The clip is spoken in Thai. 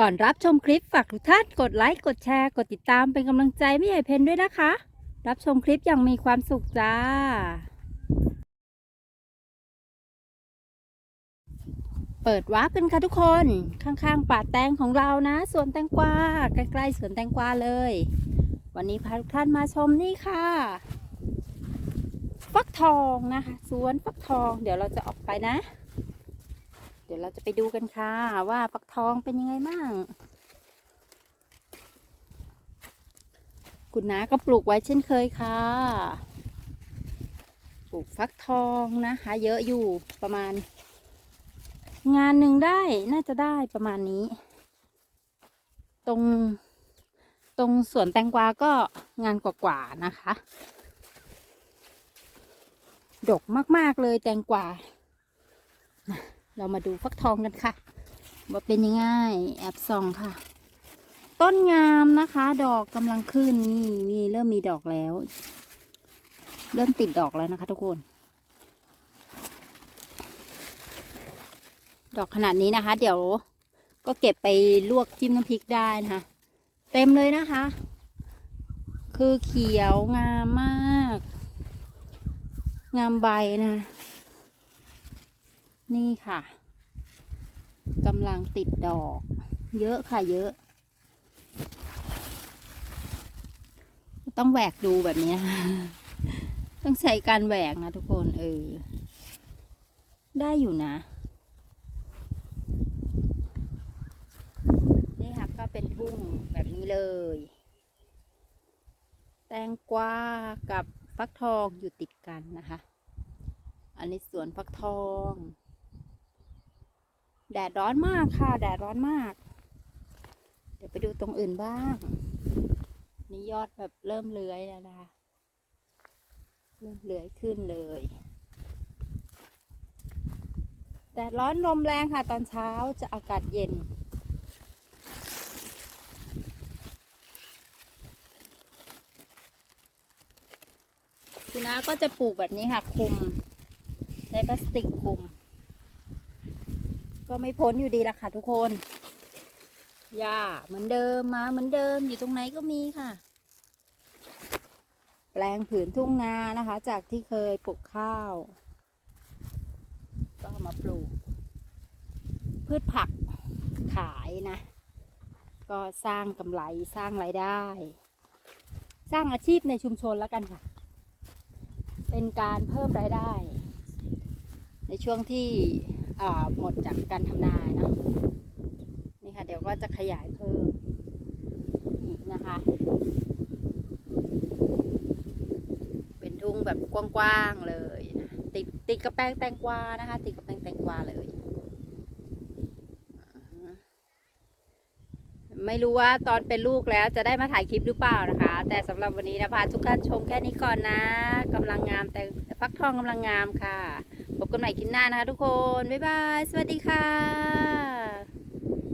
ก่อนรับชมคลิปฝากทุกท่านกดไลค์กดแชร์กดติดตามเป็นกำลังใจไม่ใหญ่เพนด้วยนะคะ รับชมคลิปอย่างมีความสุขจ้า เปิดวาร์ปกันค่ะทุกคนข้างๆป่าแตงของเรานะสวนแตงกวาใกล้ๆสวนแตงกวาเลย วันนี้พาทุกท่านมาชมนี่ค่ะฟักทองนะคะสวนฟักทองเดี๋ยวเราจะออกไปนะ ดี๋ยวเราจะไปดูกันค่ะ ว่าฟักทองเป็นยังไงบ้าง คุณน้าก็ปลูกไว้เช่นเคยค่ะ ปลูกฟักทองนะคะ เยอะอยู่ประมาณ งานหนึ่งได้น่าจะได้ประมาณนี้ ตรงตรงสวนแตงกวาก็งานกว่าๆนะคะ ดกมากๆเลยแตงกวา เรามาดูฟักทองกันค่ะว่าเป็นยังไงแอบส่องค่ะ ต้นงามนะคะ ดอกกำลังขึ้นนี่มีเริ่มมีดอกแล้ว เริ่มติดดอกแล้วนะคะทุกคน ดอกขนาดนี้นะคะ เดี๋ยวก็เก็บไปลวกจิ้มน้ำพริกได้นะคะ เต็มเลยนะคะ คือเขียวงามมาก งามใบนะ นี่ค่ะกำลังติดดอก เยอะค่ะเยอะ ต้องแหวกดูแบบนี้ ต้องใช้การแหวกนะทุกคนเออ ได้อยู่นะ นี่ค่ะก็เป็นทุ่งแบบนี้เลย แตงกวากับฟักทองอยู่ติดกันนะคะ อันนี้สวนฟักทอง แดดร้อนมากค่ะ แดดร้อนมาก เดี๋ยวไปดูตรงอื่นบ้าง นี่ยอดแบบเริ่มเลื้อยแล้วนะคะเริ่มเลื้อยขึ้นเลย แดดร้อนลมแรงค่ะ ตอนเช้าจะอากาศเย็นคุณน้าก็จะปลูกแบบนี้ค่ะคุมใช้พลาสติกคุม ก็ไม่พ้นอยู่ดีละค่ะทุกคนหญ้าเหมือนเดิมมาเหมือนเดิมอยู่ตรงไหนก็มีค่ะ แปลงผืนทุ่งนานะคะ จากที่เคยปลูกข้าว ก็มาปลูก พืชผักขายนะ ก็สร้างกำไรสร้างรายได้ สร้างอาชีพในชุมชนแล้วกันค่ะ เป็นการเพิ่มรายได้ ในช่วงที่ หมดจากการทำนาเนอะนี่ค่ะ เดี๋ยวก็จะขยายเพิ่มอีกนะคะ เป็นทุ่งแบบกว้างๆเลยนะติดติดกระแปลงแตงกวานะคะ ติดกระแปลงแตงกวาเลย ไม่รู้ว่าตอนเป็นลูกแล้วจะได้มาถ่ายคลิปหรือเปล่านะคะ แต่สำหรับวันนี้นะพาทุกท่านชมแค่นี้ก่อนนะกำลังงามแต่ฟักทองกำลังงามค่ะ พบกันใหม่คลิปหน้านะคะทุกคน บ๊ายบาย สวัสดีค่ะ